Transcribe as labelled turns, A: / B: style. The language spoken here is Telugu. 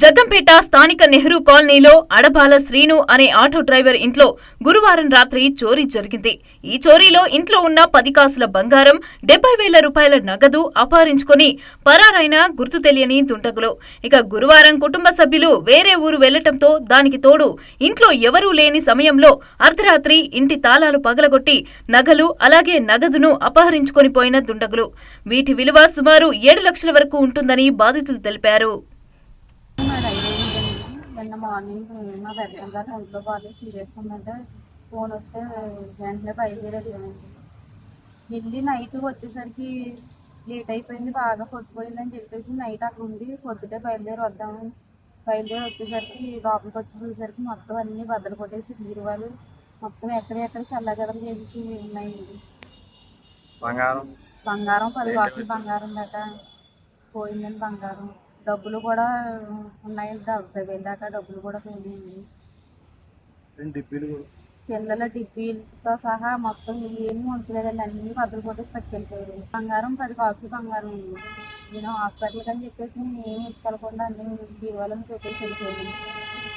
A: జగ్గంపేట స్థానిక నెహ్రూ కాలనీలో అడబాల శ్రీను అనే ఆటో డ్రైవర్ ఇంట్లో గురువారం రాత్రి చోరీ జరిగింది. ఈ చోరీలో ఇంట్లో ఉన్న పది కాసుల బంగారం డెబ్బై వేల రూపాయల నగదు అపహరించుకుని పరారైన గుర్తు తెలియని దుండగులు. ఇక గురువారం కుటుంబ సభ్యులు వేరే ఊరు వెళ్ళటంతో దానికి తోడు ఇంట్లో ఎవరూ లేని సమయంలో అర్ధరాత్రి ఇంటి తాళాలు పగలగొట్టి నగలు అలాగే నగదును అపహరించుకొని పోయిన దుండగులు. వీటి విలువ సుమారు ఏడు లక్షల వరకు ఉంటుందని బాధితులు తెలిపారు.
B: నిన్న మార్నింగ్ మా పెద్దమ్మ గారు ఒంట్లో బాగాలేదు సీరియస్గా ఉందంటే ఫోన్ వస్తే వెంటనే బయలుదేరి వెళ్ళామండి వెళ్ళి నైట్ వచ్చేసరికి లేట్ అయిపోయింది బాగా పొద్దుపోయిందని చెప్పేసి నైట్ అక్కడ ఉండి పొద్దుటే బయలుదేరి వద్దాము బయలుదేరి వచ్చేసరికి లోపలికి వచ్చి చూసేసరికి మొత్తం అన్నీ బద్దలు కొట్టేసి బీరువాలు మొత్తం ఎక్కడెక్కడ చల్లగదం చేసేసి ఉన్నాయండి.
C: బంగారం?
B: బంగారం పది కాసులు బంగారం దాకా పోయిందండి బంగారం. డబ్బులు కూడా ఉన్నాయండి డెబ్బై వేలు దాకా డబ్బులు కూడా పోయినాయండి పిల్లల డిబ్బీలతో సహా మొత్తం ఏమీ ఉంచలేదండి. అన్ని బద్దలు కొట్టేసి పట్టుకెళ్ళిపోయారు. బంగారం పది కాసులు బంగారం ఉంది. నేను హాస్పిటల్కి అని చెప్పేసి నేను ఏమి తీసుకెళ్ళకుండా అన్ని దీవాలను పెట్టేసి వెళ్ళిపోయాను.